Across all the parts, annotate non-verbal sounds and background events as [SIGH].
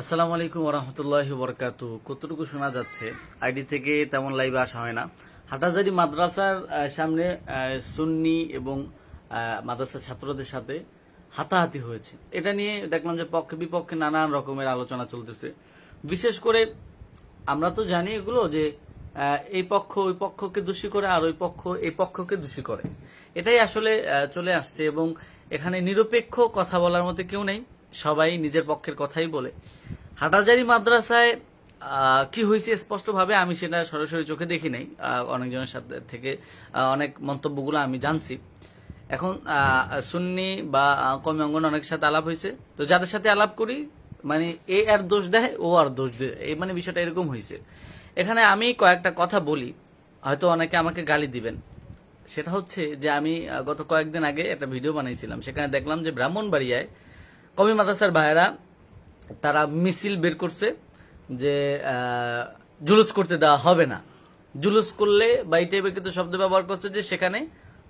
আসসালামু আলাইকুম রহমতুল্লাহ বরকাত কতটুকু শোনা যাচ্ছে? আইডি থেকে তেমন লাইভে আসা হয় না। হাটাজারি মাদ্রাসার সামনে সুন্নি এবং মাদ্রাসার ছাত্রদের সাথে হাতাহাতি হয়েছে। এটা নিয়ে দেখলাম যে পক্ষে বিপক্ষে নানান রকমের আলোচনা চলতেছে। বিশেষ করে আমরা তো জানি এগুলো যে এই পক্ষ ওই পক্ষকে দোষী করে আর ওই পক্ষ এই পক্ষকে দোষী করে। এটাই আসলে চলে আসছে এবং এখানে নিরপেক্ষ কথা বলার মতো কেউ নেই। সবাই নিজের পক্ষের কথাই বলে। হাটাজারি মাদ্রাসায় কি হয়েছে স্পষ্টভাবে আমি সেটা সরাসরি চোখে দেখি নাই। অনেকজনের সাথে থেকে অনেক মন্তব্যগুলো আমি জানছি। এখন সুন্নি বা কমি অঙ্গন অনেক সাথে আলাপ হয়েছে তো যাদের সাথে আলাপ করি মানে এ আর দোষ দেয়, ও আর দোষ দেয়। এই মানে বিষয়টা এরকম হয়েছে এখানে আমি কয়েকটা কথা বলি, হয়তো অনেকে আমাকে গালি দিবেন। সেটা হচ্ছে যে আমি গত কয়েকদিন আগে একটা ভিডিও বানাইছিলাম। সেখানে দেখলাম যে ব্রাহ্মণবাড়িয়ায় কমি মাদ্রাসার ভাইয়েরা তারা মিছিল বের করছে যে জুলুস করতে দেওয়া হবে না। জুলুস করলে বা এই টাইপের কিন্তু শব্দ ব্যবহার করছে যে সেখানে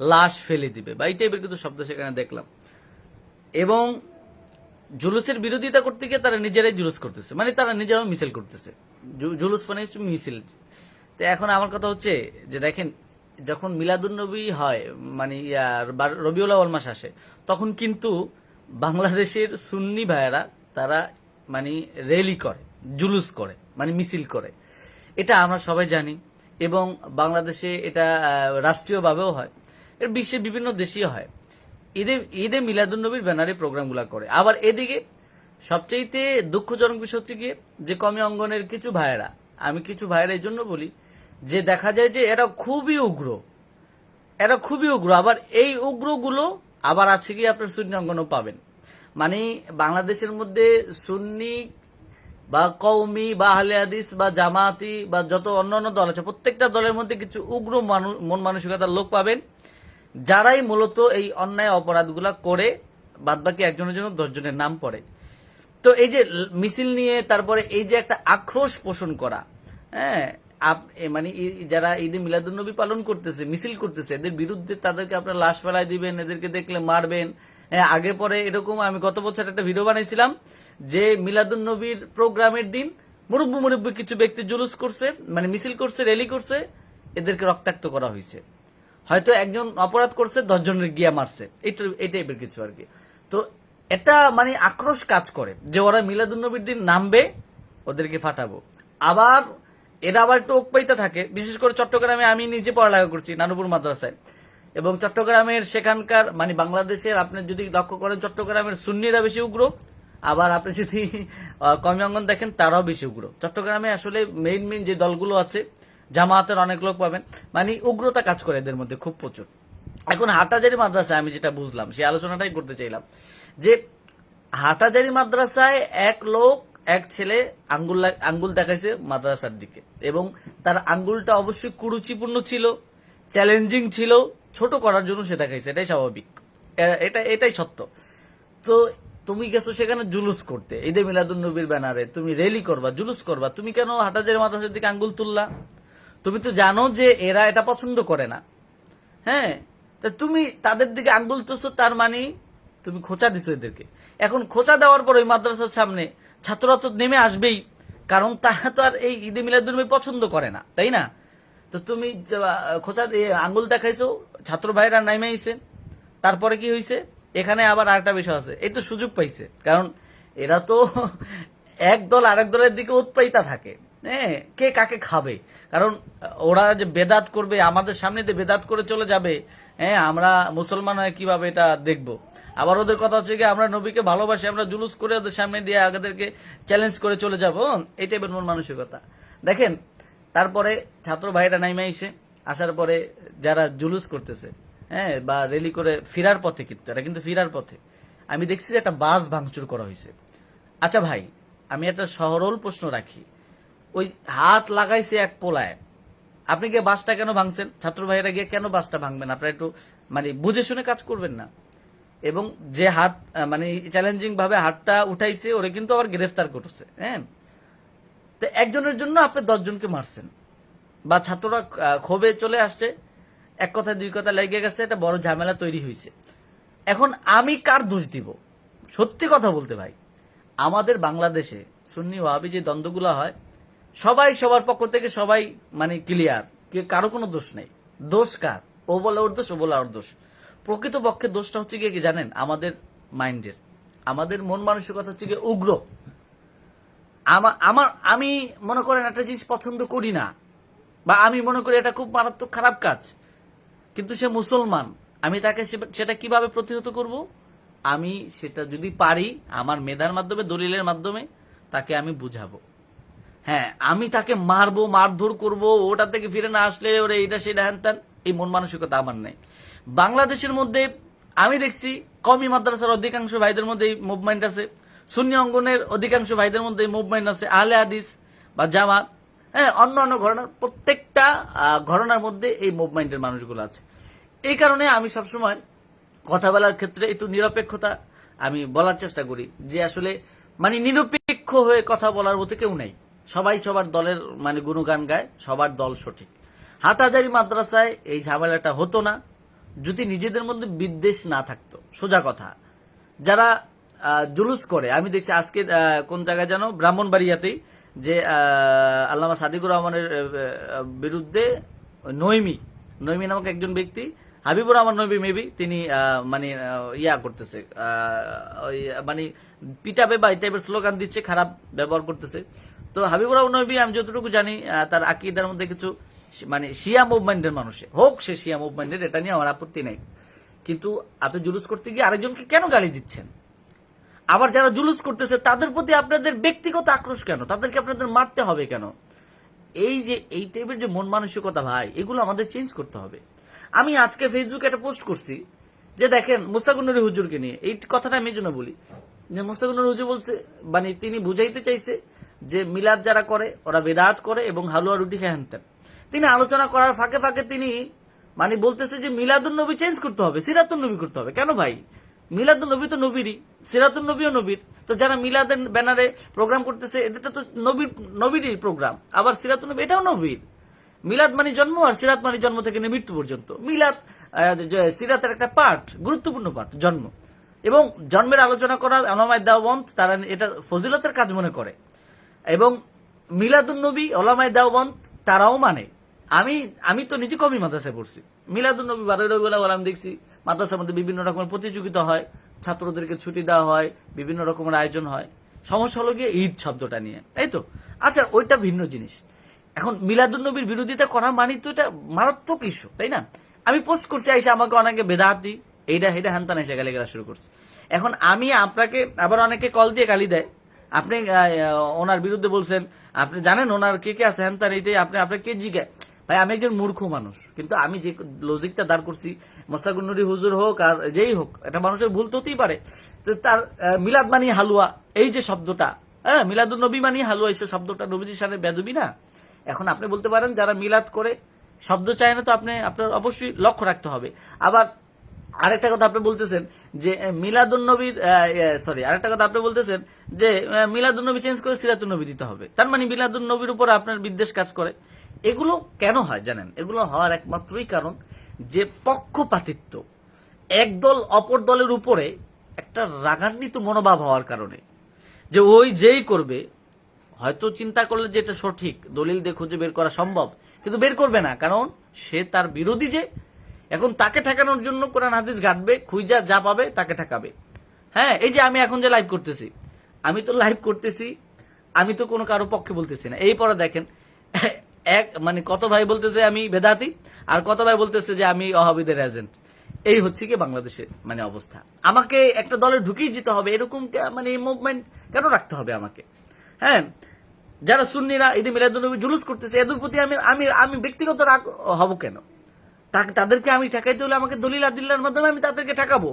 লাশ ফেলে দিবে। বা এই টাইপের কিন্তু শব্দ সেখানে দেখলাম। এবং জুলুসের বিরোধিতা করতে গিয়ে তারা নিজেরাই জুলুস করতেছে। মানে তারা নিজেরাও মিছিল করতেছে। জুলুস মানে মিছিল। তো এখন আমার কথা হচ্ছে যে দেখেন, যখন মিলাদুন্নবী হয় মানে রবিউল মাস আসে, তখন কিন্তু বাংলাদেশের সুন্নি ভাইয়েরা তারা মানে র্যালি করে, জুলুস করে মানে মিছিল করে। এটা আমরা সবাই জানি এবং বাংলাদেশে এটা রাষ্ট্রীয়ভাবেও হয়। এর বিশ্বের বিভিন্ন দেশেই হয়। ঈদে ঈদে মিলাদুন্নবীর ব্যানারে প্রোগ্রামগুলো করে। আবার এদিকে সবচেয়েতে দুঃখজনক বিষয় হচ্ছে গিয়ে যে কমি অঙ্গনের কিছু ভাইয়েরা, আমি কিছু ভাইয়েরা এই জন্য বলি যে দেখা যায় যে এরা খুবই উগ্র। এরা খুবই উগ্র। আবার এই উগ্রগুলো আবার আছে কি আপনার সুন্নি অঙ্গনও পাবেন। মানে বাংলাদেশের মধ্যে সুন্নি বা কৌমি বা আহলে হাদিস বা জামাতি বা যত অন্যান্য দল আছে, প্রত্যেকটা দলের মধ্যে কিছু উগ্র মানু- মন মানসিকতার লোক পাবেন, যারাই মূলত এই অন্যায় অপরাধগুলা করে, বাদবাকি একজনের জন্য দশজনের নাম পড়ে। তো এই যে মিছিল নিয়ে তারপরে এই যে একটা আক্রোশ পোষণ করা হ্যাঁ মানে যারা ঈদে মিলাদুন্নবী পালন করতেছে, মিছিল করতেছে, এদের বিরুদ্ধে তাদেরকে আপনার লাশ ফেলায় দিবেন, এদেরকে দেখলে মারবেন আগে পরে এরকম আমি গত বছর একটা ভিডিও বানাইছিলাম যে মিলাদুন্নবীর প্রোগ্রামের দিন মুরব্বী মুরব্বী কিছু ব্যক্তি জুলুস করছে মানে মিছিল করছে র্যালি করছে, এদেরকে রক্তাক্ত করা হয়েছে। হয়তো একজন অপরাধ করছে, দশজনের গিয়া মারছে। এই টাইপের কিছু আর কি। তো এটা মানে আক্রোশ কাজ করে যে ওরা মিলাদুন্নবীর দিন নামবে, ওদেরকে ফাটাবো। আবার এরা আবার একটু পাইতে থাকে। বিশেষ করে চট্টগ্রামে আমি নিজে পড়ালেখা করছি, নানুপুর মাদ্রাসায়। এবং চট্টগ্রামের সেখানকার মানে বাংলাদেশের আপনি যদি লক্ষ্য করেন চট্টগ্রামের সুন্নিরা বেশি উগ্র আবার আপনি যদি আহ, কমি অঙ্গন দেখেন তারাও বেশি উগ্র। চট্টগ্রামে আসলে মেইন মেইন যে দলগুলো আছে জামায়াতের অনেক লোক পাবেন। মানে উগ্রতা কাজ করে এদের মধ্যে খুব প্রচুর। এখন হাটাজারি মাদ্রাসায় আমি যেটা বুঝলাম সেই আলোচনাটাই করতে চাইলাম যে হাটাজারি মাদ্রাসায় এক লোক এক ছেলে আঙ্গুল আঙ্গুল দেখাইছে মাদ্রাসার দিকে। এবং তার আঙ্গুলটা অবশ্যই কুরুচিপূর্ণ ছিল চ্যালেঞ্জিং ছিল ছোট করার জন্য সে দেখাইছে, এটাই স্বাভাবিক। এটা, এটাই সত্য। তো তুমি গেছো সেখানে জুলুস করতে। ঈদে মিলাদুল নবীর ব্যানারে তুমি রেলি করবা, জুলুস করবা। তুমি কেন হাটাজের মাদ্রাসার দিকে আঙ্গুল তুললা? তুমি তো জানো যে এরা এটা পছন্দ করে না। হ্যাঁ? তা তুমি তাদের দিকে আঙ্গুল তুলছো, তার মানে তুমি খোঁচা দিছো এদেরকে। এখন খোঁচা দেওয়ার পর ওই মাদ্রাসার সামনে ছাত্ররা তো নেমে আসবেই, কারণ তারা তো আর এই ঈদে মিলাদুল পছন্দ করে না, তাই না? তো তুমি খোঁচা আঙ্গুল দেখাইছো? ছাত্র ভাইরা নাইমে আইছে। তারপরে কি হয়েছে এখানে আবার আরেকটা বিষয় আছে। এই তো সুযোগ পাইছে। কারণ এরা তো [LAUGHS] এক দল আরেক দলের দিকে উৎপাইতা থাকে। হ্যাঁ কে কাকে খাবে? কারণ ওরা যে বেদাত করবে, আমাদের সামনে দিয়ে বেদাত করে চলে যাবে। হ্যাঁ আমরা মুসলমান হয়ে কীভাবে এটা দেখব? আবার ওদের কথা হচ্ছে কি, আমরা নবীকে ভালোবাসি, আমরা জুলুস করে ওদের সামনে দিয়ে আগেদেরকে চ্যালেঞ্জ করে চলে যাব। এই টাইপের মন মানসিকতা দেখেন তারপরে ছাত্র ভাইরা নাইমে এসে আসার পরে যারা জুলুস করতেছে হ্যাঁ বা রেলি করে ফেরার পথে কিন্তু এরা কিন্তু ফেরার পথে, আমি দেখছি যে একটা বাস ভাঙচুর করা হয়েছে আচ্ছা ভাই, আমি একটা সরল প্রশ্ন রাখি। ওই হাত লাগাইছে এক পোলায়, আপনি গিয়ে বাসটা কেন ভাঙছেন? ছাত্র ভাইয়েরা গিয়ে কেন বাসটা ভাঙবেন? আপনারা একটু মানে বুঝে শুনে কাজ করবেন না। এবং যে হাত মানে চ্যালেঞ্জিং ভাবে হাতটা উঠাইছে, ওরে কিন্তু আবার গ্রেফতার করছে হ্যাঁ? তো একজনের জন্য আপনি দশজনকে মারছেন। বা ছাত্ররা ক্ষোভে চলে আসছে, এক কথা দুই কথা লেগে গেছে, একটা বড় ঝামেলা তৈরি হয়েছে এখন আমি কার দোষ দিব? সত্যি কথা বলতে ভাই, আমাদের বাংলাদেশে সুন্নি ওয়াহাবি যে দ্বন্দ্বগুলো হয়, সবাই সবার পক্ষ থেকে সবাই মানে ক্লিয়ার কারও কোনো দোষ নেই। দোষ কার? ও বলে ওর দোষ, ও বলে ওর দোষ। প্রকৃত পক্ষে দোষটা হচ্ছে কি জানেন? আমাদের মাইন্ডের। আমাদের মন মানসিকতা হচ্ছে গিয়ে উগ্র। আমার আমার, আমি মনে করেন একটা জিনিস পছন্দ করি না। বা আমি মনে করি এটা খুব মারাত্মক খারাপ কাজ। কিন্তু সে মুসলমান, আমি তাকে সেটা কীভাবে প্রতিহত করব? আমি সেটা যদি পারি, আমার মেধার মাধ্যমে, দলিলের মাধ্যমে, তাকে আমি বুঝাবো। হ্যাঁ আমি তাকে মারবো, মারধর করব, ওটা থেকে ফিরে না আসলে ওরে এইটা সেটা, হ্যান এই মন মানসিকতা আমার নেই। বাংলাদেশের মধ্যে আমি দেখছি কমি মাদ্রাসার অধিকাংশ ভাইদের মধ্যে এই মুভমেন্ট আছে। সুন্নি অঙ্গনের অধিকাংশ ভাইদের মধ্যে মুভমেন্ট আছে আহলে হাদিস বা জামাত। হ্যাঁ অন্য অন্য ঘটনার প্রত্যেকটা ঘটনার মধ্যে এই মুভমেন্টের মানুষগুলো আছে। এই কারণে আমি সবসময় কথা বলার ক্ষেত্রে একটু নিরপেক্ষতা আমি বলার চেষ্টা করি যে আসলে মানে নিরপেক্ষ হয়ে কথা বলার মতো কেউ নেই। সবাই সবার দলের মানে গুণগান গায়, সবার দল সঠিক। হাটাজারি মাদ্রাসায় এই ঝামেলাটা হতো না। যদি নিজেদের মধ্যে বিদ্বেষ না থাকতো, সোজা কথা। যারা জুলুস করে। আমি দেখছি আজকে কোন জায়গায় যেন ব্রাহ্মণবাড়িয়াতেই যে আল্লামা সাদিকুর রহমানের বিরুদ্ধে নৈমি নৈমি নামক একজন ব্যক্তি, হাবিবুর রহমান নবী মেবি তিনি মানে ইয়া করতেছে। মানে পিটাবে বা এই টাইপের স্লোগান দিচ্ছে, খারাপ ব্যবহার করতেছে। তো হাবিবুর রহমান নবী আমি যতটুকু জানি তার আকিদার মধ্যে কিছু মানে শিয়া মুভমেন্টের মানুষে হোক সে শিয়া মুভমেন্টের এটা নিয়ে আমার আপত্তি নেই। কিন্তু আপনি জুলুস করতে গিয়ে আরেকজনকে কেন গালি দিচ্ছেন? আবার যারা জুলুস করতেছে, তাদের প্রতি আপনাদের ব্যক্তিগত আক্রোশ কেন? তাদেরকে আপনাদের মারতে হবে কেন? এই যে, এই টাইপের যে মন মানসিকতা ভাই, এগুলো আমাদের চেঞ্জ করতে হবে। আমি আজকে ফেসবুকে একটা পোস্ট করছি যে দেখেন মুস্তাকুন্নরি হুজুরকে নিয়ে। এই কথাটা আমি জন্য বলি। যে মুস্তাকুন্নরি হুজুর বলছে মানে তিনি বুঝাইতে চাইছে যে মিলাদ যারা করে, ওরা বেদাত করে এবং হালুয়া রুটি খেয়ে আনতেন তিনি আলোচনা করার ফাঁকে ফাঁকে তিনি মানে বলতেছে যে মিলাদুন নবী চেঞ্জ করতে হবে, সিরাতুন নবী করতে হবে। কেন ভাই? মিলাদুন নবী তো নবীরই, সিরাতুন নবীও নবীর। তো যারা মিলাদের ব্যানারে প্রোগ্রাম করতেছে এদেরটা তো নবীর, নবীরই প্রোগ্রাম আবার সিরাতুন নবী, এটাও নবীর। মিলাদ মানে জন্ম আর সিরাত মানে জন্ম থেকে মৃত্যু পর্যন্ত। মিলাদ সিরাতের একটা পার্ট গুরুত্বপূর্ণ পার্ট জন্ম। এবং জন্মের আলোচনা করা আলামায় দাওবন্ত তারা এটা ফজিলতের কাজ মনে করে। এবং মিলাদুন নবী, ওলামায় দাওবন্ত তারাও মানে। আমি আমি তো নিজে কমই মাদ্রাসায় পড়ছি। মিলাদুন নবী বারোই রবিউল আউয়াল দেখছি। মাদ্রাসার মধ্যে বিভিন্ন রকমের প্রতিযোগিতা হয়, ছাত্রদেরকে ছুটি দেওয়া হয়, বিভিন্ন রকমের আয়োজন হয়। সমস্যা হলো গিয়ে ঈদ শব্দটা নিয়ে, তাই তো? আচ্ছা ওইটা ভিন্ন জিনিস। এখন মিলাদুন নবীর বিরোধিতা করা মানে তো এটা মারাত্মক ইস্যু, তাই না? আমি পোস্ট করছি, আইসা আমাকে অনেকে বেদাতি এইটা হেটা হ্যান্তান এসে গালি গালা শুরু করছে। এখন আমি আপনাকে, আবার অনেকে কল দিয়ে গালি দেয়। আপনি ওনার বিরুদ্ধে বলছেন, আপনি জানেন ওনার কে কে আছে হ্যান্তান এইটাই, আপনি, আপনার কে জিজ্ঞাসা ভাই, আমি একজন মূর্খ মানুষ, কিন্তু আমি যে লজিকটা দাঁড় করছি মোস্তাকুন্নুরি হুজুর হোক আর যেই হোক, এটা মানুষের ভুল তো হতেই পারে। তার মিলাদ মানি হালুয়া, এই যে শব্দটা হ্যাঁ মিলাদুল নবী মানি হালুয়া, এই শব্দটা নবীজির সাথে বেদবি না? এখন আপনি বলতে পারেন, যারা মিলাদ করে, শব্দ চায় না, তো আপনি, আপনার অবশ্যই লক্ষ্য রাখতে হবে। আবার আরেকটা কথা আপনি বলতেছেন যে মিলাদুন নবীর সরি আরেকটা কথা আপনি বলতেছেন যে মিলাদুন নবী চেঞ্জ করে সিরাতুন নবী দিতে হবে। তার মানে মিলাদুন নবীর উপর আপনার বিদ্বেষ কাজ করে। এগুলো কেন হয় জানেন? এগুলো হওয়ার একমাত্রই কারণ যে পক্ষপাতিত্ব। একদল অপর দলের উপরে একটা রাগান্বিত মনোভাব হওয়ার কারণে। যে ওই যেই করবে, হয়তো চিন্তা করলে যে এটা সঠিক, দলিল দিয়ে খুঁজে বের করা সম্ভব, কিন্তু বের করবে না। কারণ সে তার বিরোধী যে, এখন তাকে ঠেকানোর জন্য কোরআন হাদিস ঘাটবে, খুঁজা যা পাবে তাকে ঠেকাবে। হ্যাঁ এই যে আমি এখন যে লাইভ করতেছি, আমি তো লাইভ করতেছি, আমি তো কোনো কারও পক্ষে বলতেছি না। এই পরে দেখেন এক মানে কত ভাই বলতেছে আমি বেদাতি আর কত ভাই বলতেছে যে আমি অহাবিদের এজেন্ট এই হচ্ছে কি বাংলাদেশের মানে অবস্থা। আমাকে একটা দলে ঢুকিয়ে যেতে হবে, এরকম মানে মুভমেন্ট কেন রাখতে হবে আমাকে? হ্যাঁ? যারা সুন্নিরা ঈদে মিলাদুলনবী জুলুস করতেছে, এদের প্রতি আমি আমি আমি ব্যক্তিগত রাগ হব কেন? তাদেরকে আমি ঠেকাইতে হলে আমাকে দলিল আদিল্লার মাধ্যমে আমি তাদেরকে ঠেকাবো।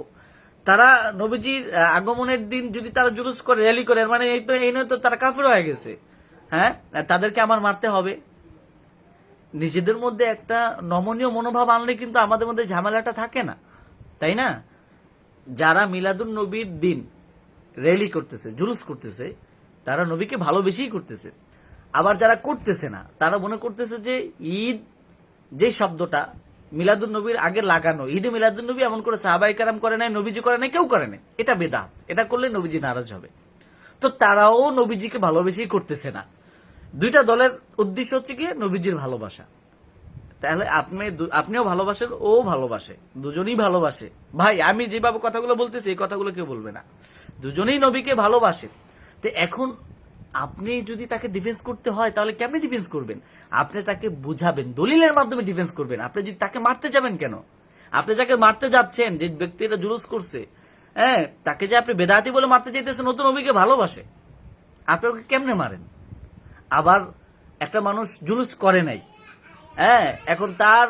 তারা নবীজির আগমনের দিন যদি তারা জুলুস করে র্যালি করে মানে এই তো, এই নয় তো, তারা কাফের হয়ে গেছে। হ্যাঁ? তাদেরকে আমার মারতে হবে। নিজেদের মধ্যে একটা নমনীয় মনোভাব আনলে কিন্তু আমাদের মধ্যে ঝামেলাটা থাকে না। তাই না? যারা মিলাদুন নবীর দিন র্যালি করতেছে, জুলুস করতেছে, তারা নবীকে ভালোবেসেই করতেছে। আবার যারা করতেছে না, তারা মনে করতেছে যে ঈদ, যে শব্দটা মিলাদুন নবীর আগে লাগানো, ঈদে মিলাদুন নবী এমন করে সাহাবাই কারাম করে নাই, নবীজি করে নাই, কেউ করে নাই। এটা বেদা এটা করলে নবীজি নারাজ হবে। তো তারাও নবীজিকে ভালোবেসেই করতেছে না। দুইটা দলের উদ্দেশ্য হচ্ছে কি নবীজির ভালোবাসা। তাহলে আপনি আপনিও ভালোবাসেন, ও ভালোবাসে। দুজনেই ভালোবাসে। ভাই, আমি যেভাবে কথাগুলো বলতেছি, এই কথাগুলো কেউ বলবে না। দুজনেই নবীকে ভালোবাসে। তো এখন আপনি যদি তাকে ডিফেন্স করতে হয়, তাহলে কেমনে ডিফেন্স করবেন? আপনি তাকে বুঝাবেন, দলিলের মাধ্যমে ডিফেন্স করবেন। আপনি যদি তাকে মারতে যাবেন কেন? আপনি যাকে মারতে যাচ্ছেন, যে ব্যক্তিটা জুলুস করছে হ্যাঁ তাকে যে আপনি বেদাতি বলে মারতে চাইতেছেন নতুন নবীকে ভালোবাসে। আপনি ওকে কেমনে মারেন? আবার একটা মানুষ জুলুস করে নাই। হ্যাঁ এখন তার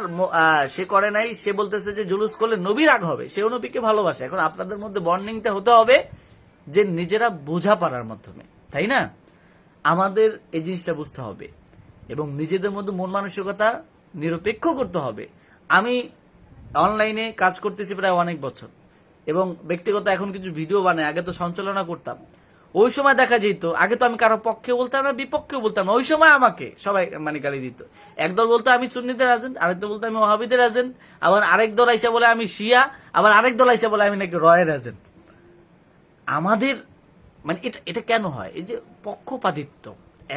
সে করে নাই, সে বলতেছে যে জুলুস করলে নবী রাগ হবে, সেও নবীকে ভালোবাসে। এখন আপনাদের মধ্যে বন্ডিংটা হতে হবে যে নিজেরা বোঝা পারার মাধ্যমে, তাই না? আমাদের এই জিনিসটা বুঝতে হবে এবং নিজেদের মধ্যে মন মানসিকতা নিরপেক্ষ করতে হবে। আমি অনলাইনে কাজ করতেছি প্রায় অনেক বছর এবং ব্যক্তিগত এখন কিছু ভিডিও বানাই, আগে তো সঞ্চালনা করতাম। ওই সময় দেখা যেত। আগে তো আমি কারও পক্ষে বলতাম না বিপক্ষে বলতাম না। ওই সময় আমাকে সবাই মানে গালি দিত। একদল বলতো, আমি সুন্নিদের আছেন আরেক দল বলতো, আমি ওহাবিদের আছেন আবার আরেক দল আইসা বলে, আমি শিয়া আবার আরেক দল আইসা বলে, আমি নাকি রয়ের আছেন আমাদের মানে এটা এটা কেন হয়? এই যে পক্ষপাতিত্ব,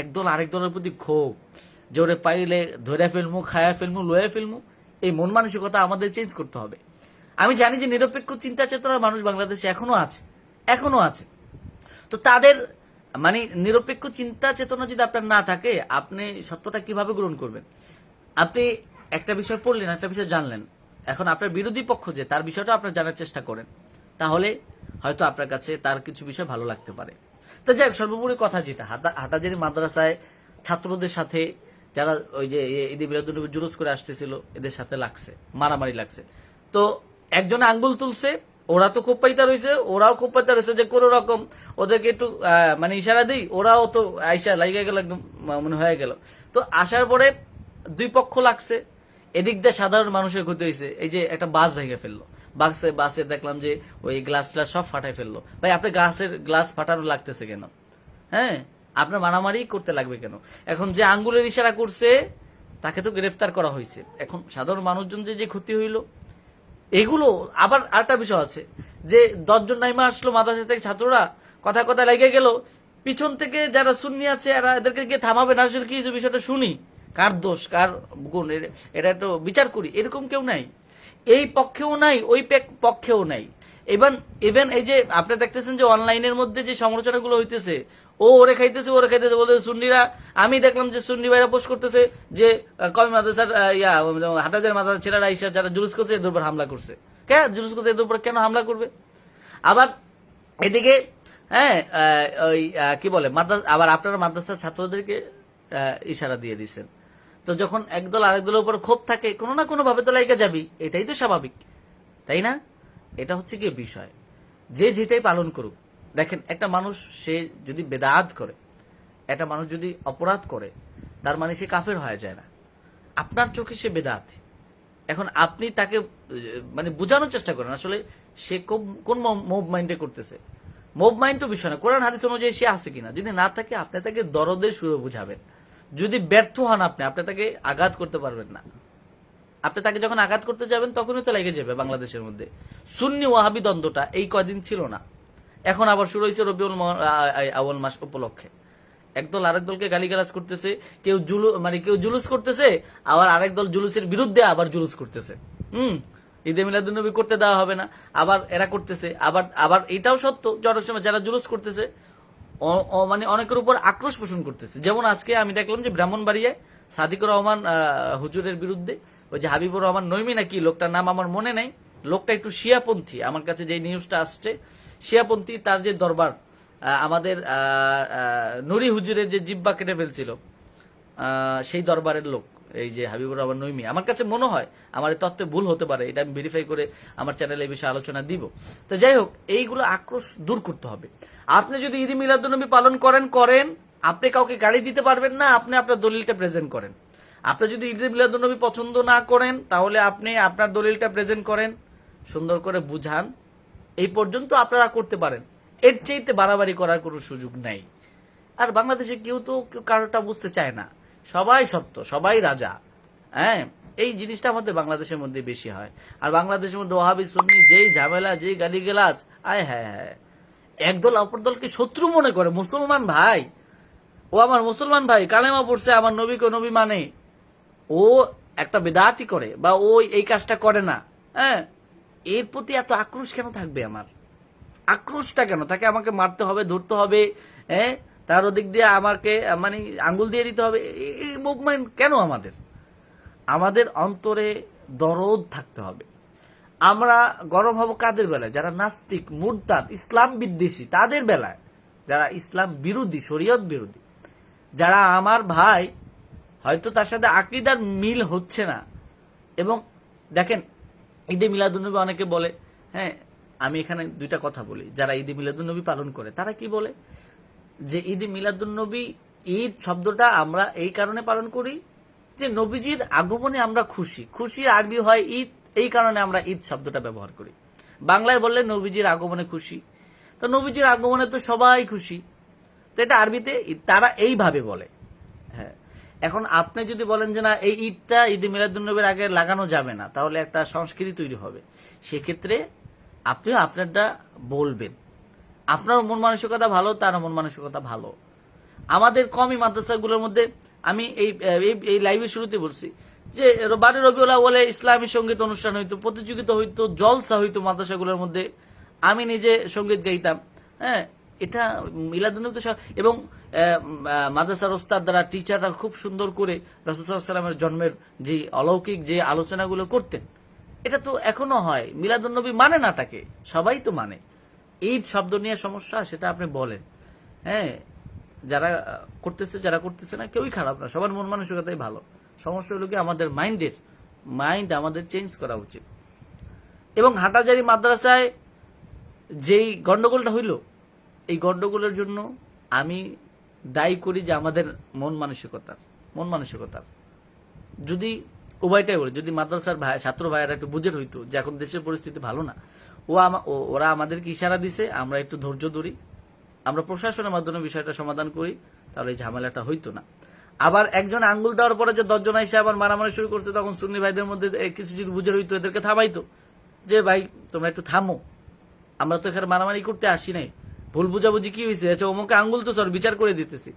একদল আরেক দলের প্রতি ক্ষোভ, যে ওরে পাইলে ধরে ফেলমু, খায়া ফেলমু লয়ে ফেলমু, এই মন মানসিকতা আমাদের চেঞ্জ করতে হবে। আমি জানি যে নিরপেক্ষ চিন্তা চেতনার মানুষ বাংলাদেশে এখনও আছে এখনও আছে। তো তাদের মানে নিরপেক্ষ চিন্তা চেতনা যদি আপনার না থাকে আপনি সত্যটা কীভাবে গ্রহণ করবেন? আপনি একটা বিষয় পড়লেন একটা বিষয় জানলেন। এখন আপনার বিরোধী পক্ষ যে তার বিষয়টা আপনার জানার চেষ্টা করেন। তাহলে হয়তো আপনার কাছে তার কিছু বিষয় ভালো লাগতে পারে। তো যাই হোক, সর্বোপরি কথা যেটা হাটা- হাটাজারি মাদ্রাসায় ছাত্রদের সাথে যারা ওই যে ঈদে বিরাদুল জুলুস করে আসতেছিল এদের সাথে লাগছে মারামারি লাগছে। তো একজনে আঙ্গুল তুলছে ওরা তো খুব পাইতা রয়েছে ওরাও খুব পাইতা রয়েছে যে কোনো রকম ওদেরকে একটু মানে ইশারা দিই, ওরাও তো আইসা লাইগে গেল একদম মনে হয়ে গেল। তো আসার পরে দুই পক্ষ লাগছে, এদিক দিয়ে সাধারণ মানুষের ক্ষতি হয়েছে এই যে একটা বাস ভেঙে ফেলল। বাসে বাসে দেখলাম যে ওই গ্লাস গ্লাস সব ফাটাই ফেলল। ভাই, আপনি গ্লাসের, গ্লাস ফাটানো লাগতেছে কেন? হ্যাঁ? আপনার মারামারি করতে লাগবে কেন? এখন যে আঙ্গুলের ইশারা করছে, তাকে তো গ্রেফতার করা হয়েছে এখন সাধারণ মানুষজন যে ক্ষতি হইল এগুলো আবার আরেকটা বিষয় আছে, যে দশজন নাইমা আসলো মাদ্রাসা থেকে ছাত্ররা কথা কথা লেগে গেল, পিছন থেকে যারা সুন্নি আছে, এরা এদেরকে গিয়ে থামাবে, না আসলে কি বিষয়টা শুনি? কার দোষ, কার গুণ? এটা তো বিচার করি, এরকম কেউ নাই। এই পক্ষেও নাই, ওই পক্ষেও নাই। ইভেন ইভেন এই যে আপনি দেখতেছেন যে অনলাইনের মধ্যে যে সমালোচনাগুলো হইতেছে ও ওরে খাইতেছে ওরে খাইতেছে বলতে সুন্নিরা, আমি দেখলাম যে সুন্নি ভাইরা পোস্ট করতেছে যে কয় মাদ্রাসার ইয়া, হাটাদের মাদ্রাসার ছেলেরা আইসা যারা জুলুস করছে, এদের উপর হামলা করছে। কে? জুলুস করছে, এদের উপর কেন হামলা করবে? আবার এদিকে হ্যাঁ ওই কি বলে, মাদ্রাস, আবার আপনারা মাদ্রাসার ছাত্রদেরকে ইশারা দিয়ে দিচ্ছেন তো যখন একদল আরেক দলের উপর ক্ষোভ থাকে, কোনো না কোনো ভাবে তো লাইকা যাবি এটাই তো স্বাভাবিক। তাই না? এটা হচ্ছে কি বিষয়। যে যেটাই পালন করুক দেখেন, একটা মানুষ, সে যদি বেদাত করে, একটা মানুষ যদি অপরাধ করে, তার মানে সে কাফের হয়ে যায় না। আপনার চোখে সে বেদাত। এখন আপনি তাকে মানে বোঝানোর চেষ্টা করেন, আসলে সে কোন- কোন মুভ মাইন্ডে করতেছে। মুভ মাইন্ড তো বিষয় না, কোরআন, হাদিস অনুযায়ী সে আছে কিনা? যদি না থাকে, আপনি তাকে দরদের সুরে বুঝাবেন। যদি ব্যর্থ হন আপনি আপনি তাকে আঘাত করতে পারবেন না। আপনি তাকে যখন আঘাত করতে যাবেন, তখনই তো লেগে যাবে বাংলাদেশের মধ্যে। সুন্নি ওয়াহাবি দ্বন্দ্বটা এই কয়দিন ছিল না। এখন আবার শুরু হয়েছে রবিউল ম- আ- আ- মাস উপলক্ষে। একদল আরেক দলকে গালিগালাজ করতেছে, কেউ জুলু মানে কেউ জুলুস করতেছে, আবার আরেক দল জুলুসের বিরুদ্ধে আবার জুলুস করতেছে। হুম? ঈদে মিলাদুন্নবী করতে দেওয়া হবে না, আবার এরা করতেছে, আবার আবার এটাও সত্য যে অনেক সময় যারা জুলুস করতেছে মানে অনেকের উপর আক্রোশ পোষণ করতেছে। যেমন আজকে আমি দেখলাম যে ব্রাহ্মণবাড়িয়ায় সাদিকুর রহমান হুজুরের বিরুদ্ধে, ওই যে হাবিবুর রহমান নৈমি নাকি, লোকটার নাম আমার মনে নাই, লোকটা একটু শিয়াপন্থী, আমার কাছে যে নিউজটা আসছে শিয়াপন্থী তার যে দরবার আমাদের নুরি হুজুরের যে জিব্বা কেটে ফেলছিল সেই দরবারের লোক, এই যে হাবিবুর রহমান নৈমি, আমার কাছে মনে হয় আমার এই তত্ত্বে ভুল হতে পারে, এটা আমি ভেরিফাই করে আমার চ্যানেলে এই বিষয়ে আলোচনা দিব। তো যাই হোক, এইগুলো আক্রোশ দূর করতে হবে। আপনি যদি ঈদ মিলাদুন্নবী পালন করেন করেন, আপনি কাউকে গাড়ি দিতে পারবেন না, আপনি আপনার দলিলটা প্রেজেন্ট করেন। আপনি যদি ঈদ মিলাদুন্নবী পছন্দ না করেন, তাহলে আপনি আপনার দলিলটা প্রেজেন্ট করেন, সুন্দর করে বুঝান এই পর্যন্ত আপনারা করতে পারেন। এর চাইতে বাড়াবাড়ি করার কোনো সুযোগ নাই। আর বাংলাদেশে কেউ তো কারোটা বুঝতে চায় না। সবাই সত্য, সবাই রাজা। হ্যাঁ এই জিনিসটা আমাদের বাংলাদেশের মধ্যে বেশি হয়। আর বাংলাদেশের মধ্যে ওহাবি সুন্নি, যেই ঝামেলা, যেই গালিগালাজ, আয় হ্যাঁ হ্যাঁ। একদল অপর দলকে শত্রু মনে করে, মুসলমান ভাই। ও আমার মুসলমান ভাই, কালেমা পড়ছে, আমার নবীকে নবী মানে। ও একটা বেদাতি করে, বা ও এই কাজটা করে না। হ্যাঁ এর প্রতি এত আক্রোশ কেন থাকবে আমার? আক্রোশটা কেন? তাকে আমাকে মারতে হবে, ধরতে হবে হ্যাঁ? তার ওদিক দিয়ে আমাকে মানে আঙ্গুল দিয়ে দিতে হবে। এই মুভমেন্ট কেন আমাদের? আমাদের অন্তরে দরদ থাকতে হবে। আমরা গরম হব কাদের বেলায়? যারা নাস্তিক, মুরতাদ, ইসলাম বিদ্বেষী, তাদের বেলায়। যারা ইসলাম বিরোধী, শরীয়ত বিরোধী। যারা আমার ভাই, হয়তো তার সাথে আকিদার মিল হচ্ছে না। এবং দেখেন ঈদে মিলাদুন্নবী অনেকে বলে হ্যাঁ আমি এখানে দুইটা কথা বলি। যারা ঈদে মিলাদুন্নবী পালন করে, তারা কি বলে? যে ঈদে মিলাদুন্নবী ঈদ শব্দটা আমরা এই কারণে পালন করি যে নবীজির আগমনে আমরা খুশি। খুশি আরবি হয় ঈদ, এই কারণে আমরা ঈদ শব্দটা ব্যবহার করি। বাংলায় বললে নবীজির আগমনে খুশি। তো নবীজির আগমনে তো সবাই খুশি। তো এটা আরবিতে, তারা এইভাবে বলে। এখন আপনি যদি বলেন যে না, এই ঈদটা, ঈদে মিলাদুন্নবীর আগে লাগানো যাবে না, তাহলে একটা সংস্কৃতি তৈরি হবে। সেক্ষেত্রে আপনিও আপনারটা বলবেন। আপনার মন মানসিকতা ভালো, তার মন মানসিকতা ভালো। আমাদের কমই মাদ্রাসাগুলোর মধ্যে আমি এই, এই- লাইভের শুরুতে বলছি যে বারে রবিউল্লাহ বলে ইসলামী সংগীত অনুষ্ঠান হইতো, প্রতিযোগিতা হইতো, জলসা হইতো মাদ্রাসাগুলোর মধ্যে। আমি নিজে সংগীত গাইতাম হ্যাঁ এটা সব- এবং মাদ্রাসার ওস্তাদ দ্বারা টিচাররা খুব সুন্দর করে রসুলামের জন্মের যে অলৌকিক যে আলোচনাগুলো করতেন, এটা তো এখনও হয়। মিলাদুন্নবী মানে না তাকে, সবাই তো মানে। ঈদ শব্দ নিয়ে সমস্যা, সেটা আপনি বলেন। হ্যাঁ যারা করতেছে যারা করতেছে না, কেউই খারাপ না, সবার মন মানসিকতাই ভালো। সমস্যা হলো কি, আমাদের মাইন্ডের, মাইন্ড আমাদের চেঞ্জ করা উচিত। এবং হাটাজারি মাদ্রাসায় যেই গন্ডগোলটা হইল, এই গন্ডগোলের জন্য আমি দায়ী করি যে আমাদের মন মানসিকতার মন মানসিকতার। যদি উভয়টাই বলে, যদি মাদ্রাসার ভাই ছাত্র ভাইয়েরা একটু বুঝে হইতো যে এখন দেশের পরিস্থিতি ভালো না, ও ওরা আমাদেরকে ইশারা দিছে, আমরা একটু ধৈর্য ধরি, আমরা প্রশাসনের মাধ্যমে বিষয়টা সমাধান করি, তাহলে এই ঝামেলাটা হইতো না। আবার একজন আঙ্গুল দেওয়ার পরে যে দশজন এসে আবার মারামারি শুরু করছে, তখন সুন্নি ভাইদের মধ্যে কিছু যদি বুঝে হইতো এদেরকে থামাইতো। যে ভাই, তোমরা একটু থামো। আমরা তো এখানে মারামারি করতে আসি নাই। ভুল বুঝাবুঝি কি হয়েছে আচ্ছা অমুকে আঙ্গুল তো স্যার বিচার করে দিতেছি।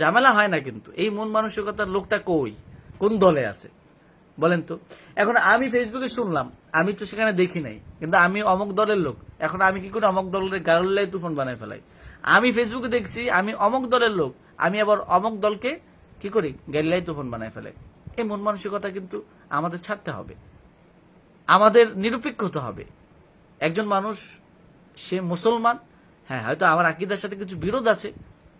ঝামেলা হয় না কিন্তু। এই মন মানসিকতার লোকটা কই? কোন দলে আছে? বলেন তো। এখন আমি ফেসবুকে শুনলাম, আমি তো সেখানে দেখি নাই, কিন্তু আমি অমক দলের লোক। এখন আমি কি করে অমক দলের গারুল্লাই তুফান বানাই ফেলাই? আমি ফেসবুকে দেখছি, আমি অমক দলের লোক, আমি আবার অমক দলকে কি করি? গেল্লাই তুফান বানাই ফেলাই। এই মন মানসিকতা কিন্তু আমাদের ছাড়তে হবে। আমাদের নিরপেক্ষ হতে হবে। একজন মানুষ সে মুসলমান। হ্যাঁ হয়তো আমার আকিদার সাথে কিছু বিরোধ আছে,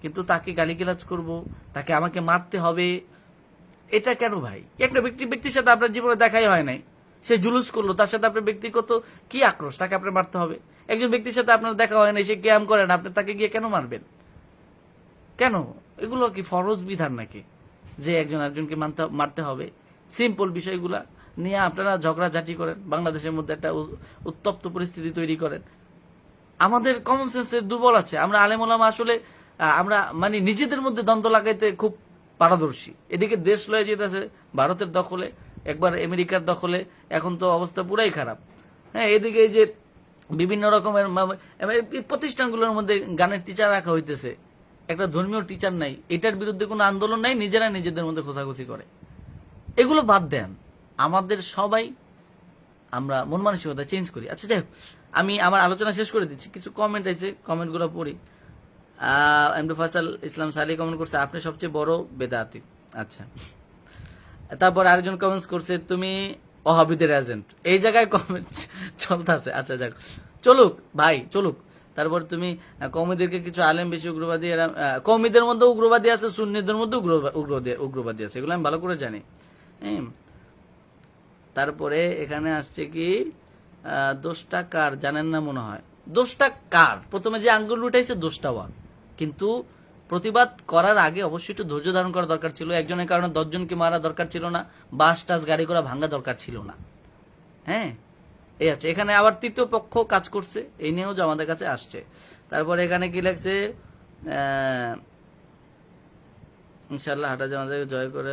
কিন্তু তাকে গালিগালাজ করব, তাকে আমাকে মারতে হবে। এটা কেন ভাই? একটা ব্যক্তি, ব্যক্তির সাথে আপনার জীবনে দেখাই হয় নাই। সে জুলুস করল, তার সাথে আপনার ব্যক্তিগত কি আক্রোশ? তাকে আপনার মারতে হবে। একজন ব্যক্তির সাথে আপনার দেখা হয় নাই, সে ক্যাম করেন আপনি তাকে গিয়ে কেন মারবেন? কেন? এগুলো কি ফরজ বিধান নাকি? যে একজন একজনকে মানতে মারতে হবে। সিম্পল বিষয়গুলা নিয়ে আপনারা ঝগড়াঝাটি করেন। বাংলাদেশের মধ্যে একটা উত্তপ্ত পরিস্থিতি তৈরি করেন। আমাদের কমন সেন্সের দুর্বল আছে। আমরা আলেমোলামা আসলে আমরা মানে নিজেদের মধ্যে দ্বন্দ্ব লাগাইতে খুব পারদর্শী। এদিকে দেশ লয়ে যেতেছে, ভারতের দখলে, একবার আমেরিকার দখলে, এখন তো অবস্থা পুরাই খারাপ। হ্যাঁ এদিকে এই যে বিভিন্ন রকমের প্রতিষ্ঠানগুলোর মধ্যে গানের টিচার রাখা হইতেছে। একটা ধর্মীয় টিচার নাই। এটার বিরুদ্ধে কোনো আন্দোলন নাই, নিজেরা নিজেদের মধ্যে খোঁচাখুচি করে। এগুলো বাদ দেন। আমাদের সবাই আমরা মন মানসিকতা চেঞ্জ করি। আচ্ছা যাই হোক। আমি আমার আলোচনা শেষ করে দিচ্ছি। কিছু কমেন্ট আছে কমেন্টগুলো পড়ি। এমডি ফাসাল ইসলাম সালি কমেন্ট করছে, আপনি সবচেয়ে বড় বেদাতি। আচ্ছা। তারপর আরেকজন কমেন্টস করছে, তুমি অহাবিদের এজেন্ট এই জায়গায় কমেন্ট চলতেছে। আচ্ছা যাক। চলুক, ভাই, চলুক। তারপর তুমি কৌমিদেরকে কিছু আলেম বেশি উগ্রবাদী এরা কৌমিদের মধ্যে উগ্রবাদী আছে, সুন্নিদের মধ্যে উগ্রবা- উগ্রবাদী উগ্রবাদী আছে। এগুলো আমি ভালো করে জানি। তারপরে এখানে আসছে কি দোষটা কার? জানেন না মনে হয়। দোষটা কার? প্রথমে যে আঙ্গুল উঠাইছে, দোষটা ওয়ার। কিন্তু প্রতিবাদ করার আগে অবশ্যই একটু ধৈর্য ধারণ করা দরকার ছিল। একজনের কারণে দশজনকে মারা দরকার ছিল না। বাস টাস, গাড়ি করা ভাঙ্গা দরকার ছিল না। হ্যাঁ? এই আছে। এখানে আবার তৃতীয় পক্ষ কাজ করছে। এই নিয়েও আমাদের কাছে আসছে। তারপরে এখানে কি লাগছে ইনশাল্লাহ হাটাজার মাদ্রাসাকে জয় করে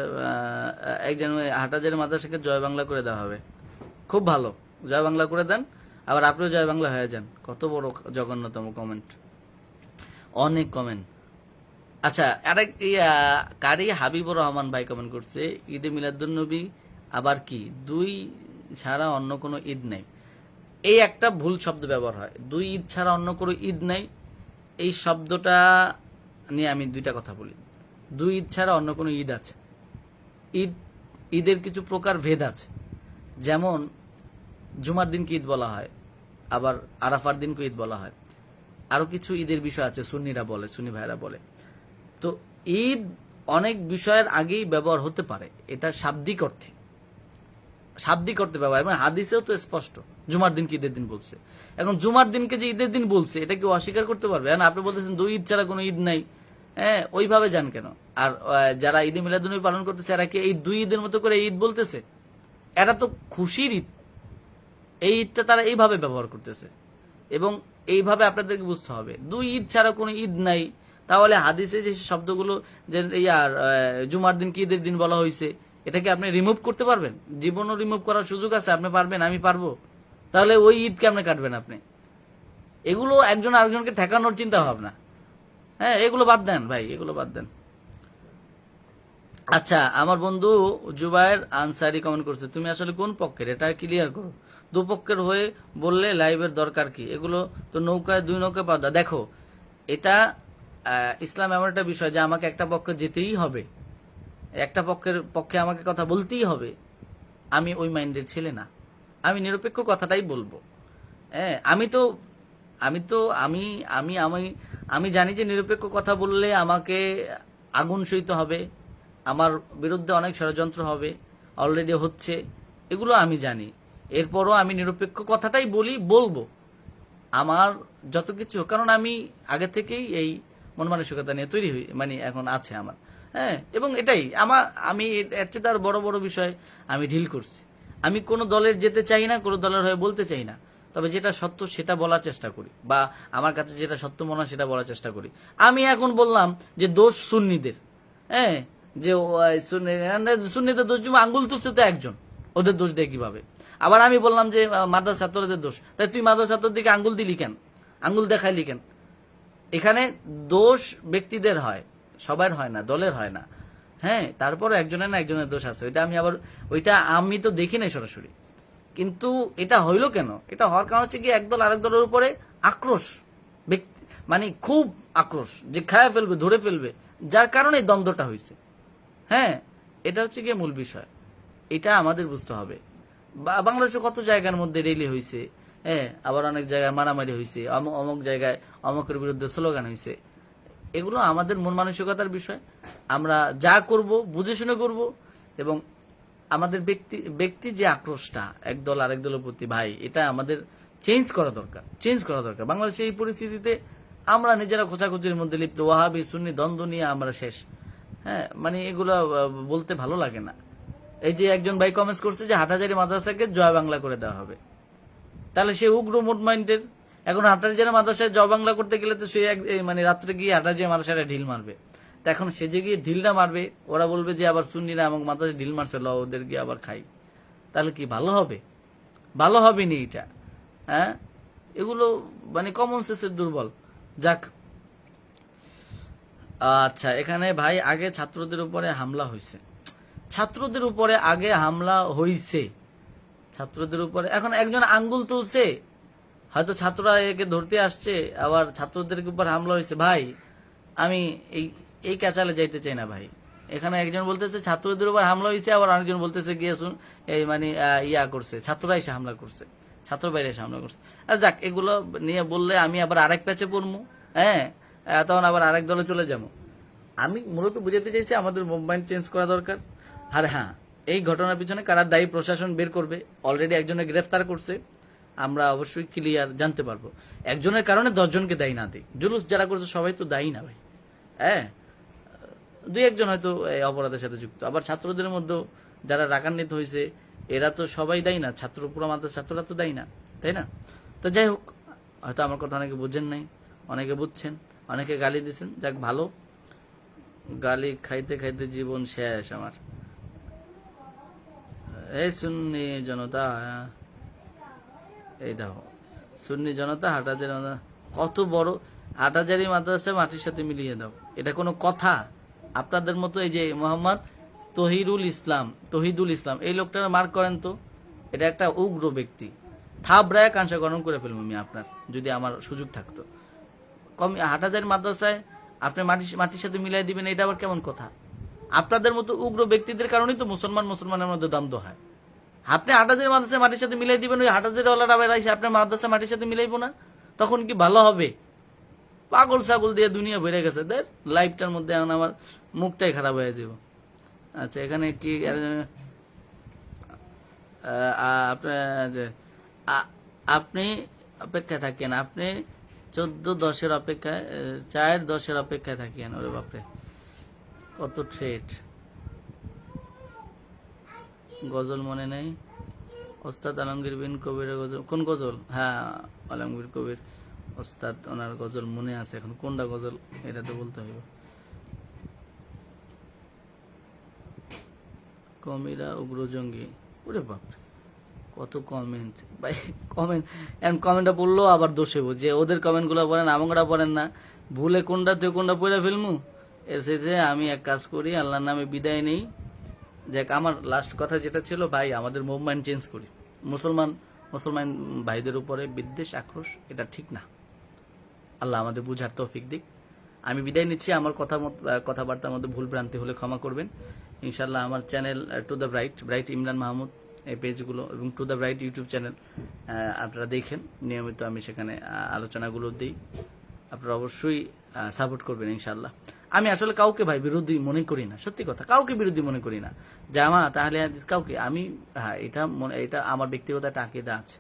একজন ওই হাটাজারি মাদ্রাসাকে জয় বাংলা করে দেওয়া হবে। খুব ভালো। জয় বাংলা করে দেন, আবার আপনিও জয় বাংলা হয়ে যান। কত বড় জঘন্যতম কমেন্ট অনেক কমেন্ট আচ্ছা আরেক কারি হাবিবুর রহমান ভাই কমেন্ট করছে, ঈদে মিলাদুন্নবী আবার কি? দুই ছাড়া অন্য কোনো ঈদ নেই। এই একটা ভুল শব্দ ব্যবহার হয়। দুই ঈদ ছাড়া অন্য কোনো ঈদ নেই। এই শব্দটা নিয়ে আমি দুইটা কথা বলি। দুই ঈদ ছাড়া অন্য কোনো ঈদ আছে। ঈদ, ঈদের কিছু প্রকার ভেদ আছে। যেমন জুমার দিনকে ঈদ বলা হয়, আবার আরাফার দিনকে ঈদ বলা হয়। আরও কিছু ঈদের বিষয় আছে, সুন্নিরা বলে, সুন্নি ভাইরা বলে। তো ঈদ অনেক বিষয়ের আগেই ব্যবহার হতে পারে, এটা শাব্দিক অর্থে। শাব্দিক অর্থে ব্যবহার এবং হাদিসেও তো স্পষ্ট, জুমার দিনকে ঈদের দিন বলছে। এখন জুমার দিনকে যে ঈদের দিন বলছে, এটা কি অস্বীকার করতে পারবে? এখন আপনি বলতেছেন দুই ঈদ ছাড়া কোনো ঈদ নাই। হ্যাঁ ওইভাবে যান কেন? আর যারা ঈদে মিলাদুনবী পালন করতেছে, এরা কি এই দুই ঈদের মতো করে ঈদ বলতেছে? এরা তো খুশির ঈদ। এই ঈদটা তারা এইভাবে ব্যবহার করতেছে। এবং এইভাবে আপনাদেরকে বুঝতে হবে। দুই ঈদ ছাড়া কোনো ঈদ নাই। তাহলে হাদিসে যে শব্দগুলো যে ইয়ার জুমার দিন কি ঈদের দিন বলা হয়েছে এটাকে আপনি রিমুভ করতে পারবেন? জীবনও রিমুভ করার সুযোগ আছে, আপনি পারবেন, আমি পারব। তাহলে ওই ঈদ কেমনে কাটবেন আপনি? এগুলো একজন আরেকজনকে ঠেকানোর চিন্তা ভাবনা হ্যাঁ এগুলো বাদ দেন ভাই, এগুলো বাদ দেন। আচ্ছা আমার বন্ধু জুবায়ের আনসারি কমেন্ট করছে, তুমি আসলে কোন পক্ষের? এটা ক্লিয়ার করো। দুপক্ষের হয়ে বললে লাইভের দরকার কি? এগুলো তো নৌকায়, দুই নৌকায় পাওয়া। দেখো, এটা ইসলাম এমন একটা বিষয় যে আমাকে একটা পক্ষে যেতেই হবে। একটা পক্ষের পক্ষে আমাকে কথা বলতেই হবে। আমি ওই মাইন্ডের ছেলে না। আমি নিরপেক্ষ কথাটাই বলব। হ্যাঁ আমি তো আমি তো, আমি আমি আমি আমি জানি যে নিরপেক্ষ কথা বললে আমাকে আগুন সইতে হবে। আমার বিরুদ্ধে অনেক ষড়যন্ত্র হবে। অলরেডি হচ্ছে। এগুলো আমি জানি। এরপরও আমি নিরপেক্ষ কথাটাই বলি, বলব। আমার যত কিছু কারণ আমি আগে থেকেই এই মন মানসিকতা নিয়ে তৈরি হই মানে এখন আছে আমার। হ্যাঁ এবং এটাই, আমার, আমি এর- চেয়ে তার বড় বড় বিষয় আমি ঢিল করছি। আমি কোনো দলের যেতে চাই না, কোনো দলের হয়ে বলতে চাই না। তবে যেটা সত্য সেটা বলার চেষ্টা করি, বা আমার কাছে যেটা সত্য মনে হয় সেটা বলার চেষ্টা করি। আমি এখন বললাম যে দোষ সুন্নিদের। হ্যাঁ যে সুন্নিদের দোষ আঙ্গুল তুলছে তো একজন। ওদের দোষ দেয় কীভাবে? আবার আমি বললাম যে আহ, মাদ্রাসা ছাত্রদের দোষ। তাই তুই মাদ্রাসা ছাত্রদের দিকে আঙ্গুল দিলি কেন? আঙ্গুল দেখাইলি কেন? এখানে দোষ ব্যক্তিদের হয় সবার হয় না দলের হয় না। হ্যাঁ তারপর একজনের না একজনের দোষ আছে। ওইটা আমি আবার ওইটা আমি তো দেখি নাই সরাসরি। কিন্তু এটা হইল কেন? এটা হওয়ার কারণ হচ্ছে কি একদল আরেক দলের উপরে আক্রোশ মানে খুব আক্রোশ যে খায় ফেলবে ধরে ফেলবে যার কারণে দ্বন্দ্বটা হয়েছে হ্যাঁ এটা হচ্ছে গিয়ে মূল বিষয়। এটা আমাদের বুঝতে হবে। বাংলাদেশে কত জায়গার মধ্যে রেলি হয়েছে হ্যাঁ আবার অনেক জায়গায় মারামারি হয়েছে অম- অমুক জায়গায় অমুকের বিরুদ্ধে স্লোগান হয়েছে এগুলো আমাদের মন মানসিকতার বিষয়। আমরা যা করব, বুঝে শুনে করব এবং আমাদের ব্যক্তি ব্যক্তি যে আক্রোশটা একদল আরেক দলের প্রতি, ভাই, এটা আমাদের চেঞ্জ করা দরকার চেঞ্জ করা দরকার। বাংলাদেশের এই পরিস্থিতিতে আমরা নিজেরা খোঁচাখুচির মধ্যে লিপ্ত, ওয়াহাবি, সুন্নি, দ্বন্দ্ব নিয়ে আমরা শেষ। হ্যাঁ মানে এগুলো বলতে ভালো লাগে না। এই যে একজন ভাই কমেন্টস করছে যে হাটাজারি মাদ্রাসাকে জয় বাংলা করে দেওয়া হবে। তাহলে সে উগ্র মোট মাইন্ডের এখন হাটাজারি মাদ্রাসায় জয় বাংলা করতে গেলে তো সে মানে রাত্রে গিয়ে হাটাজারি মাদ্রাসাটা ঢিল মারবে। এখন সে যে গিয়ে ঢিলটা মারবে, ওরা বলবে যে আবার সুন্নিরা আমাকে মাদ্রাসায় ঢিল মারছে, ল, ওদের গিয়ে আবার খাই। তাহলে কি ভালো হবে? ভালো হবে নি এটা হ্যাঁ? এগুলো মানে কমন সেন্সের দুর্বল। যাক। আচ্ছা এখানে ভাই আগে ছাত্রদের উপরে হামলা হয়েছে। ছাত্রদের উপরে আগে হামলা হইছে। ছাত্রদের উপরে এখন একজন আঙ্গুল তুলছে। হয়তো ছাত্ররা একে ধরতে আসছে, আবার ছাত্রদের উপর হামলা হয়েছে ভাই, আমি এই এই ক্যাচালে যাইতে চাই না ভাই। এখানে একজন বলতেছে, ছাত্রদের উপর হামলা হয়েছে আবার আরেকজন বলতেছে, গিয়ে শুন, এই মানে ইয়া করছে। ছাত্ররা এসে হামলা করছে। ছাত্র বাইরে এসে হামলা করছে। আর যাক, এগুলো নিয়ে বললে আমি আবার আরেক প্যাচে পড়ব হ্যাঁ? তখন আবার আরেক দলে চলে যাব। আমি মূলত বুঝাতে চাইছি আমাদের মুভমেন্ট চেঞ্জ করা দরকার। আর হ্যাঁ এই ঘটনার পিছনে কারা দায়ী প্রশাসন বের করবে? অলরেডি একজনে গ্রেফতার করছে। আমরা অবশ্যই ক্লিয়ার জানতে পারব। একজনের কারণে দশজনকে দায়ী না দিই জুলুস যারা করছে, সবাই তো দায়ী না ভাই। হ্যাঁ? দুই একজন হয়তো এই অপরাধের সাথে যুক্ত। আবার ছাত্রদের মধ্যেও যারা রাগান্বিত হয়েছে, এরা তো সবাই দায়ী না। ছাত্র, পুরো মাত্রার ছাত্ররা তো দায়ী না। তাই না? তো যাই হোক, হয়তো আমার কথা অনেকে বুঝেন নাই, অনেকে বুঝছেন, অনেকে গালি দিচ্ছেন যাক, ভালো। গালি খাইতে খাইতে জীবন শেষ আমার। এই শুননি জনতা এই দেখো, সুন্নি জনতা, হাটাজারি কত বড়, হাটাজারি মাদ্রাসা মাটির সাথে মিলিয়ে দাও। এটা কোনো কথা। আপনাদের মতো এই যে মোহাম্মদ তহিরুল ইসলাম, তহিদুল ইসলাম, এই লোকটার মার্ক করেন তো? এটা একটা উগ্র ব্যক্তি। থাবড়ায় গরম করে ফেলব আমি আপনার, যদি আমার সুযোগ থাকতো। কম হাটাজারি মাদ্রাসায় আপনি মাটি মাটির সাথে মিলাই দিবেন, এটা আবার কেমন কথা? আপনাদের মতো উগ্র ব্যক্তিদের কারণেই তো মুসলমান মুসলমানের মধ্যে দ্বন্দ্ব হয়। আপনি হাটাজারি মাদ্রাসা মাটির সাথে মিলাই দিবেন, ওই হাটাজারি আপনার মাদ্রাসা মাটির সাথে মিলাইবো না? তখন কি ভালো হবে? পাগল ছাগল দিয়ে দুনিয়া বেড়ে গেছে। দেখ লাইফটার মধ্যে এখন আমার মুখটাই খারাপ হয়ে যাব। আচ্ছা এখানে কি আপনি অপেক্ষায় থাকেন। আপনি চোদ্দ দশের অপেক্ষায় চার দশের অপেক্ষায় থাকেন। ওরে বাপরে। কত ট্রেড গজল মনে নেই? ওস্তাদ আলমগীর বিন কবিরের গজল। কোন গজল? হ্যাঁ আলমগীর কবির ওস্তাদ ওনার গজল মনে আছে এখন। কোনটা গজল? এটা তো বলতে হবে। কমিরা উগ্রজঙ্গি। ওরে বাপ কত কমেন্ট ভাই কমেন্ট এখন কমেন্টটা পড়ল আবার দোষে যে ওদের কমেন্টগুলো পড়েন আমগরা বলেন না। ভুলে কোনটা তুই কোনটা পড়ে ফেলমু? এসে যে আমি এক কাজ করি, আল্লাহর নামে বিদায় নেই। যাক, আমার লাস্ট কথা যেটা ছিল, ভাই, আমাদের মুভমেন্ট চেঞ্জ করি। মুসলমান মুসলমান ভাইদের উপরে বিদ্বেষ, আক্রোশ, এটা ঠিক না। আল্লাহ আমাদের বুঝার তৌফিক দিক। আমি বিদায় নিচ্ছি। আমার কথা কথাবার্তার মধ্যে ভুল ভ্রান্তি হলে ক্ষমা করবেন। ইনশাল্লাহ আমার channel to the bright bright Imran Mahmud, এই পেজগুলো এবং to the bright YouTube channel আপনারা দেখেন। নিয়মিত আমি সেখানে আলোচনাগুলো দিই। আপনারা অবশ্যই সাপোর্ট করবেন ইনশাল্লাহ আমি আসলে কাউকে ভাই বিরোধী মনে করি না, সত্যি কথা, কাউকে বিরোধী মনে করি না। জামা, তাহলে কাউকে, আমি হ্যাঁ এটা এটা আমার ব্যক্তিগত একটা আকিদা আছে।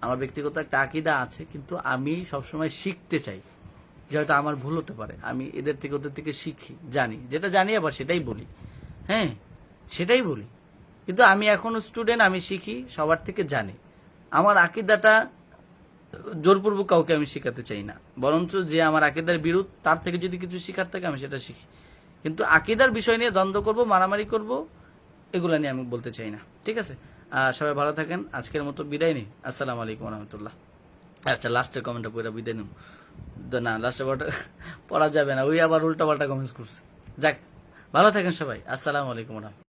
আমার ব্যক্তিগত একটা আকিদা আছে, কিন্তু আমি সবসময় শিখতে চাই যে হয়তো আমার ভুল হতে পারে। আমি এদের থেকে, ওদের থেকে শিখি, জানি। যেটা জানি আবার সেটাই বলি। হ্যাঁ সেটাই বলি। কিন্তু আমি এখনও স্টুডেন্ট আমি শিখি, সবার থেকে জানি। আমার আকিদাটা জোরপূর্বক কাউকে আমি শেখাতে চাই না। বরঞ্চ যে আমার আকিদার বিরুদ্ধ, তার থেকে যদি কিছু শিখার থাকে, আমি সেটা শিখি। কিন্তু আকিদার বিষয় নিয়ে দ্বন্দ্ব করব, মারামারি করব, এগুলো নিয়ে আমি বলতে চাই না। ঠিক আছে? সবাই ভালো থাকেন। আজকের মতো বিদায় নিই। আসসালামু আলাইকুম রহমতুল্লাহ। আচ্ছা লাস্টের কমেন্টটা পড়ে বিদায় নিব না লাস্টের [LAUGHS] পড়া যাবে না। ওই আবার উল্টা পাল্টা কমেন্টস করছে। যাক, ভালো থাকেন সবাই। আসসালামু আলাইকুম রহমতুল্লাহ।